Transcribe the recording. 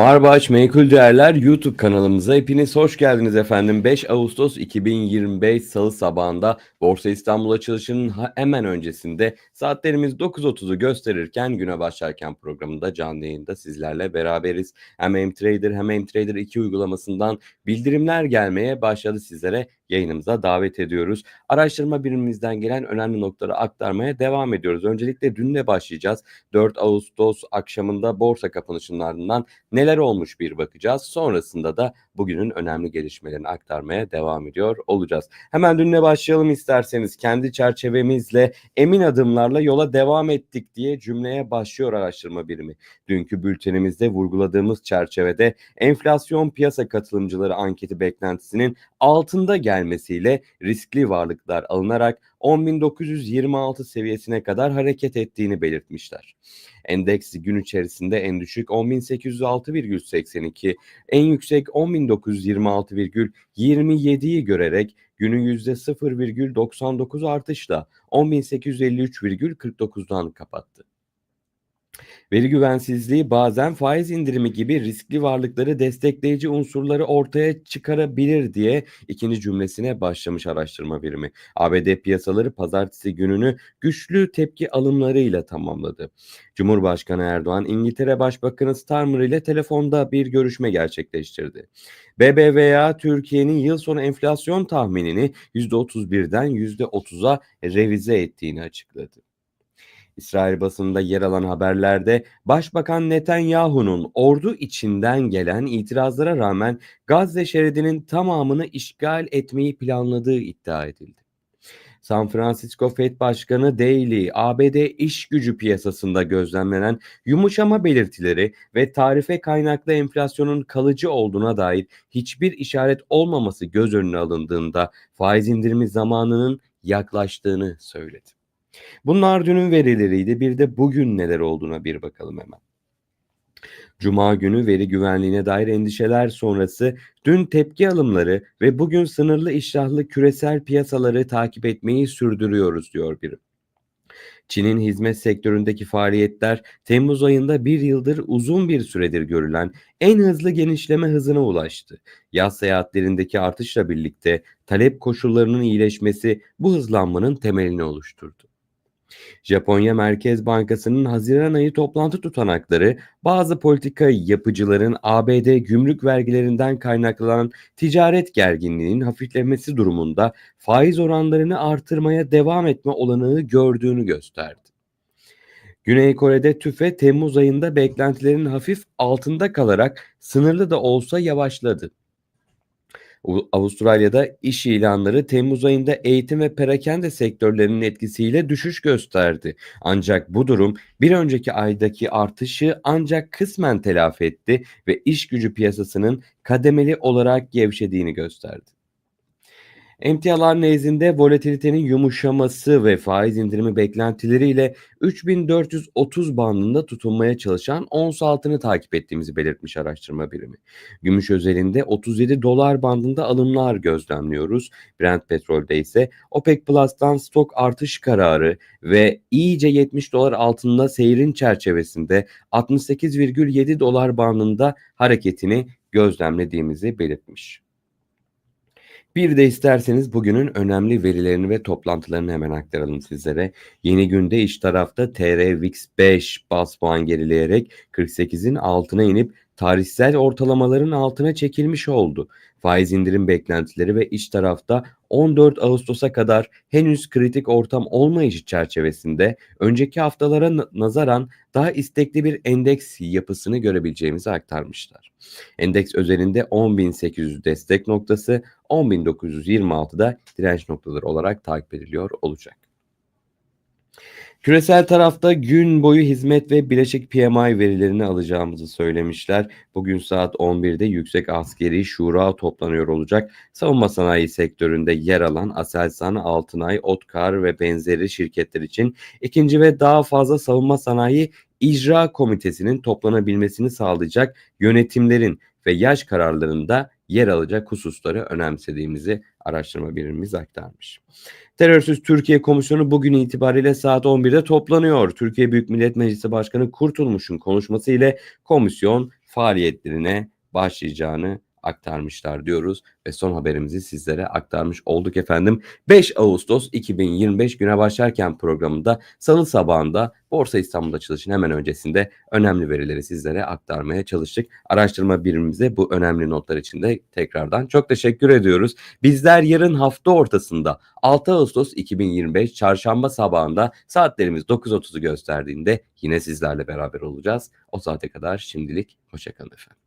Marbaş Menkul Değerler YouTube kanalımıza hepiniz hoş geldiniz efendim. 5 Ağustos 2025 Salı sabahında Borsa İstanbul açılışının hemen öncesinde saatlerimiz 9.30'u gösterirken güne başlarken programında canlı yayında sizlerle beraberiz. Hem MTrader hem MTrader 2 uygulamasından bildirimler gelmeye başladı sizlere yayınımıza davet ediyoruz. Araştırma birimimizden gelen önemli noktaları aktarmaya devam ediyoruz. Öncelikle dünle başlayacağız. 4 Ağustos akşamında borsa kapanışının ardından neler olmuş bir bakacağız. Sonrasında da bugünün önemli gelişmelerini aktarmaya devam ediyor olacağız. Hemen dünle başlayalım isterseniz. Kendi çerçevemizle emin adımlarla yola devam ettik diye cümleye başlıyor araştırma birimi. Dünkü bültenimizde vurguladığımız çerçevede enflasyon piyasa katılımcıları anketi beklentisinin altında gelmesiyle riskli varlıklar alınarak 10.926 seviyesine kadar hareket ettiğini belirtmişler. Endeks gün içerisinde en düşük 10.806,82, en yüksek 10.926,27'yi görerek günü %0,99 artışla 10.853,49'dan kapattı. Veri güvensizliği bazen faiz indirimi gibi riskli varlıkları destekleyici unsurları ortaya çıkarabilir diye ikinci cümlesine başlamış araştırma birimi. ABD piyasaları pazartesi gününü güçlü tepki alımlarıyla tamamladı. Cumhurbaşkanı Erdoğan İngiltere Başbakanı Starmer ile telefonda bir görüşme gerçekleştirdi. BBVA Türkiye'nin yıl sonu enflasyon tahminini %31'den %30'a revize ettiğini açıkladı. İsrail basınında yer alan haberlerde Başbakan Netanyahu'nun ordu içinden gelen itirazlara rağmen Gazze şeridinin tamamını işgal etmeyi planladığı iddia edildi. San Francisco Fed Başkanı Daly, ABD iş gücü piyasasında gözlemlenen yumuşama belirtileri ve tarife kaynaklı enflasyonun kalıcı olduğuna dair hiçbir işaret olmaması göz önüne alındığında faiz indirimi zamanının yaklaştığını söyledi. Bunlar dünün verileriydi. Bir de bugün neler olduğuna bir bakalım hemen. Cuma günü veri güvenliğine dair endişeler sonrası dün tepki alımları ve bugün sınırlı iştahlı küresel piyasaları takip etmeyi sürdürüyoruz diyor biri. Çin'in hizmet sektöründeki faaliyetler Temmuz ayında bir yıldır uzun bir süredir görülen en hızlı genişleme hızına ulaştı. Yaz seyahatlerindeki artışla birlikte talep koşullarının iyileşmesi bu hızlanmanın temelini oluşturdu. Japonya Merkez Bankası'nın Haziran ayı toplantı tutanakları bazı politika yapıcıların ABD gümrük vergilerinden kaynaklanan ticaret gerginliğinin hafiflemesi durumunda faiz oranlarını artırmaya devam etme olanağı gördüğünü gösterdi. Güney Kore'de tüfe Temmuz ayında beklentilerin hafif altında kalarak sınırlı da olsa yavaşladı. Avustralya'da iş ilanları Temmuz ayında eğitim ve perakende sektörlerinin etkisiyle düşüş gösterdi. Ancak bu durum bir önceki aydaki artışı ancak kısmen telafi etti ve iş gücü piyasasının kademeli olarak gevşediğini gösterdi. Emtialar nezdinde volatilitenin yumuşaması ve faiz indirimi beklentileriyle 3430 bandında tutunmaya çalışan ons altını takip ettiğimizi belirtmiş araştırma birimi. Gümüş özelinde 37 dolar bandında alımlar gözlemliyoruz. Brent petrolde ise OPEC Plus'tan stok artış kararı ve iyice 70 dolar altında seyrin çerçevesinde 68,7 dolar bandında hareketini gözlemlediğimizi belirtmiş. Bir de isterseniz bugünün önemli verilerini ve toplantılarını hemen aktaralım sizlere. Yeni günde iç tarafta TR VIX 5 bas puan gerileyerek 48'in altına inip tarihsel ortalamaların altına çekilmiş oldu. Faiz indirim beklentileri ve iç tarafta 14 Ağustos'a kadar henüz kritik ortam olmayışı çerçevesinde önceki haftalara na- nazaran daha istekli bir endeks yapısını görebileceğimizi aktarmışlar. Endeks özelinde 10.800 destek noktası, 10.926'da direnç noktaları olarak takip ediliyor olacak. Küresel tarafta gün boyu hizmet ve bileşik PMI verilerini alacağımızı söylemişler. Bugün saat 11'de Yüksek Askeri Şura toplanıyor olacak. Savunma sanayi sektöründe yer alan Aselsan, Altınay, Otkar ve benzeri şirketler için ikinci ve daha fazla savunma sanayi icra komitesinin toplanabilmesini sağlayacak yönetimlerin ve yaş kararlarında yer alacak hususları önemsediğimizi araştırma birimimiz aktarmış. Terörsüz Türkiye Komisyonu bugün itibariyle saat 11'de toplanıyor. Türkiye Büyük Millet Meclisi Başkanı Kurtulmuş'un konuşması ile komisyon faaliyetlerine başlayacağını aktarmışlar diyoruz ve son haberimizi sizlere aktarmış olduk efendim. 5 Ağustos 2025 güne başlarken programında salı sabahında Borsa İstanbul açılışının hemen öncesinde önemli verileri sizlere aktarmaya çalıştık. Araştırma birimimize bu önemli notlar için de tekrardan çok teşekkür ediyoruz. Bizler yarın hafta ortasında 6 Ağustos 2025 çarşamba sabahında saatlerimiz 9.30'u gösterdiğinde yine sizlerle beraber olacağız. O saate kadar şimdilik hoşçakalın efendim.